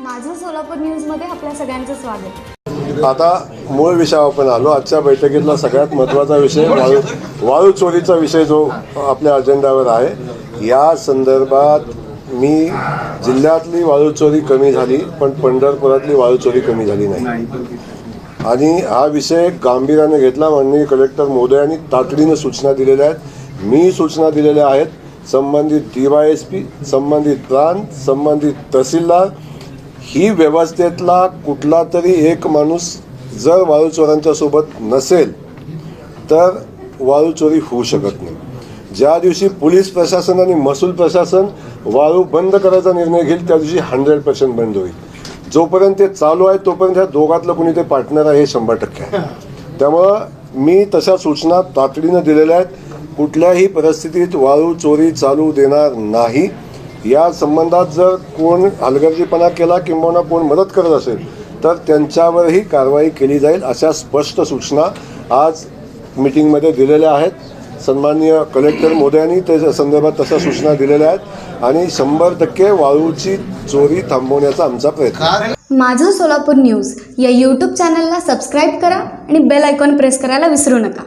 माझं सोलापूर न्यूजमध्ये आपल्या सगळ्यांचं स्वागत. आता मूळ विषयावर आपण आलो. आजच्या बैठकीतला सगळ्यात महत्त्वाचा विषय वाळू वाळू चोरीचा विषय जो आपल्या अजेंड्यावर आहे. या संदर्भात मी जिल्ह्यातली वाळू चोरी कमी झाली पण पंढरपुरातली वाळू चोरी कमी झाली नाही. आणि हा विषय गांभीर्याने घेतला. माननीय कलेक्टर मोदयांनी तातडीनं सूचना दिलेल्या आहेत. मी सूचना दिलेल्या आहेत. संबंधित डी वाय एस पी संबंधित प्रांत संबंधित तहसीलदार ही व्यवस्थेतला कुठला तरी एक माणूस जर वाळू चोरांच्या सोबत नसेल तर वाळू चोरी होऊ शकत नाही. ज्या दिवशी पोलीस प्रशासन आणि महसूल प्रशासन वाळू बंद करायचा निर्णय घेईल त्या दिवशी हंड्रेड पर्सेंट बंद होईल. जोपर्यंत ते चालू आहे तोपर्यंत ह्या दोघातलं कोणी ते पार्टनर आहे हे शंभर टक्के आहे. त्यामुळं मी तशा सूचना तातडीनं दिलेल्या आहेत. कुठल्याही परिस्थितीत वाळू चोरी चालू देणार नाही. या संबंधात जर कोण हलगर्जीपणा केला किंबहुना कोण मदत करत असेल तर त्यांच्यावरही कारवाई केली जाईल अशा स्पष्ट सूचना आज मिटिंगमध्ये दिलेल्या आहेत. सन्माननीय कलेक्टर मोदयांनी त्याच्या संदर्भात तशा सूचना दिलेल्या आहेत आणि शंभर टक्के वाळूची चोरी थांबवण्याचा आमचा प्रयत्न माझं सोलापूर न्यूज या यूट्यूब चॅनलला सबस्क्राईब करा आणि बेल आयकॉन प्रेस करायला विसरू नका.